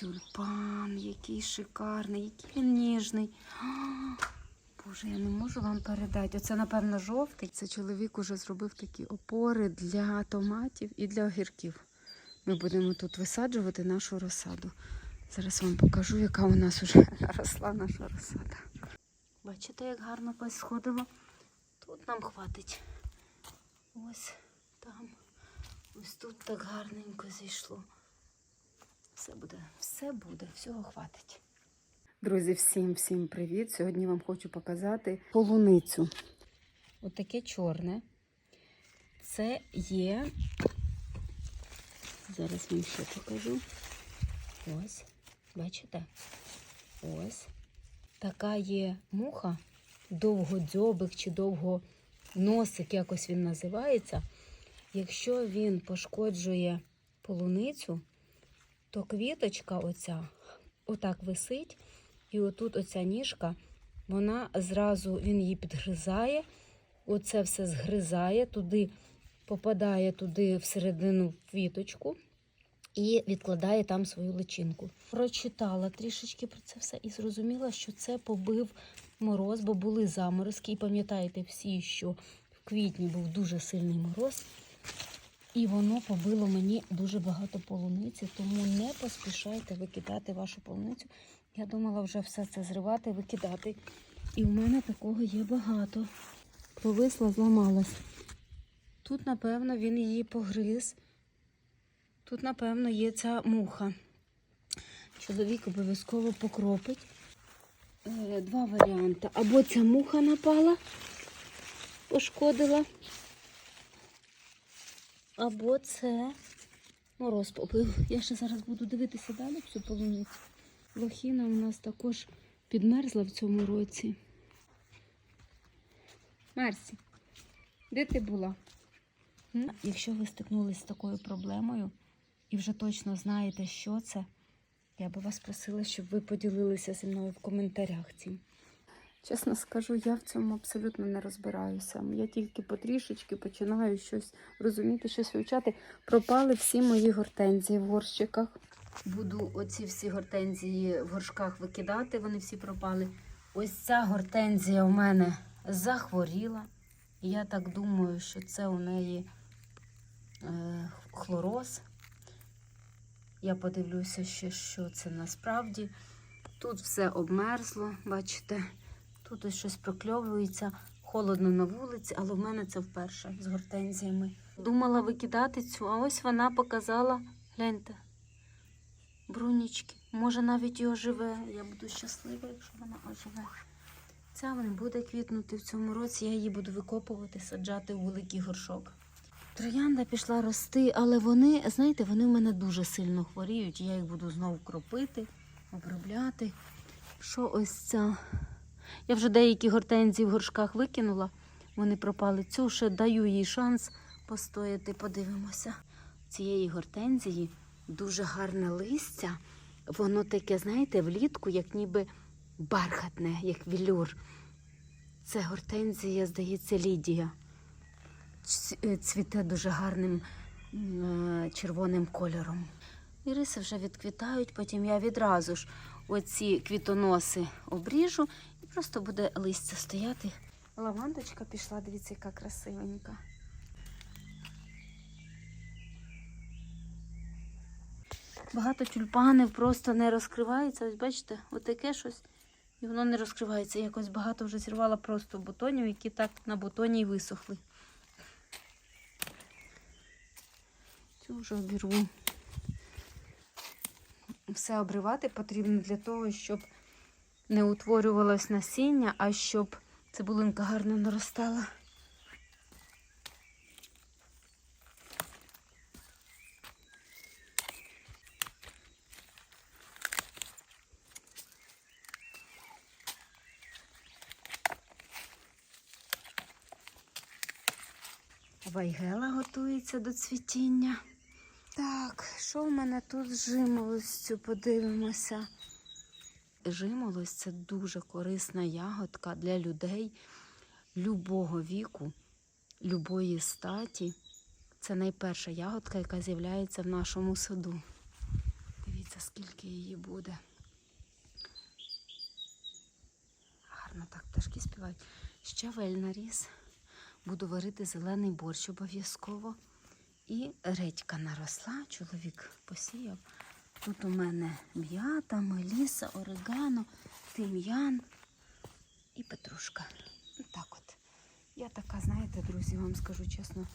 Тюльпан, який шикарний, який він ніжний. Боже, я не можу вам передати. Оце, напевно, жовтий. Це чоловік уже зробив такі опори для томатів і для огірків. Ми будемо тут висаджувати нашу розсаду. Зараз вам покажу, яка у нас вже росла наша розсада. Бачите, як гарно посходило? Тут нам хватить. Ось там. Ось тут так гарненько зійшло. Все буде, все буде, всього хватить. Друзі, всім всім привіт! Сьогодні вам хочу показати полуницю. Отаке чорне. Це є. Зараз вам ще покажу. Ось, бачите? Ось. Така є муха, довгодзьобик чи довгоносик, якось він називається. Якщо він пошкоджує полуницю, то квіточка оця отак висить, і отут оця ніжка, вона зразу він її підгризає, оце все згризає, туди попадає туди всередину квіточку і відкладає там свою личинку. Прочитала трішечки про це все і зрозуміла, що це побив мороз, бо були заморозки. І пам'ятаєте всі, що в квітні був дуже сильний мороз. І воно побило мені дуже багато полуниці, тому не поспішайте викидати вашу полуницю. Я думала вже все це зривати, викидати. І в мене такого є багато. Повисла, зламалась. Тут, напевно, він її погриз. Тут, напевно, є ця муха. Чоловік обов'язково покропить. Е, Два варіанти. Або ця муха напала, пошкодила, або це мороз побив. Я ще зараз буду дивитися далі цю полуницю. Лохіна у нас також підмерзла в цьому році. Марсі, де ти була? Якщо ви стикнулися з такою проблемою і вже точно знаєте, що це, я би вас просила, щоб ви поділилися зі мною в коментарях цим. Чесно скажу, я в цьому абсолютно не розбираюся. Я тільки потрішечки починаю щось розуміти, щось вивчати. Пропали всі мої гортензії в горщиках. Буду оці всі гортензії в горшках викидати, вони всі пропали. Ось ця гортензія у мене захворіла. Я так думаю, що це у неї е, хлороз. Я подивлюся ще, що це насправді. Тут все обмерзло, бачите. Тут ось щось прокльовується, холодно на вулиці, але в мене це вперше з гортензіями. Думала викидати цю, а ось вона показала, гляньте, брунічки. Може навіть і оживе. Я буду щаслива, якщо вона оживе. Ця не буде квітнути в цьому році, я її буду викопувати, саджати у великий горшок. Троянда пішла рости, але вони, знаєте, вони в мене дуже сильно хворіють. Я їх буду знову кропити, обробляти. Що ось ця? Я вже деякі гортензії в горшках викинула, вони пропали. Цю ще даю їй шанс постояти, подивимося. Цієї гортензії дуже гарне листя. Воно таке, знаєте, влітку, як ніби бархатне, як вілюр. Це гортензія, здається, Лідія. Е, Цвіте дуже гарним е, червоним кольором. Іриси вже відквітають, потім я відразу ж оці квітоноси обріжу просто буде листя стояти. Лавандочка пішла, дивіться, яка красивенька. Багато тюльпанів просто не розкриваються. Ось бачите, отаке щось, і воно не розкривається. Якось багато вже зірвала просто бутонів, які так на бутоні й висохли. Цю вже обірву. Все обривати потрібно для того, щоб не утворювалось насіння, а щоб цибулинка гарно наростала. Вайгела готується до цвітіння. Так, що в мене тут з жимолостю? Подивимося. Жимолость це дуже корисна ягодка для людей любого віку, любої статі. Це найперша ягодка, яка з'являється в нашому саду. Дивіться, скільки її буде. Гарно так пташки співають. Щавель наріс. Буду варити зелений борщ обов'язково. І редька наросла, чоловік посіяв. Тут у мене м'ята, меліса, орегано, тим'ян і петрушка. Так от. Я така, знаєте, друзі, вам скажу чесно,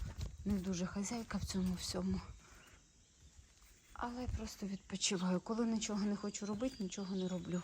не дуже хазяйка в цьому всьому. Але просто відпочиваю. Коли нічого не хочу робити, нічого не роблю.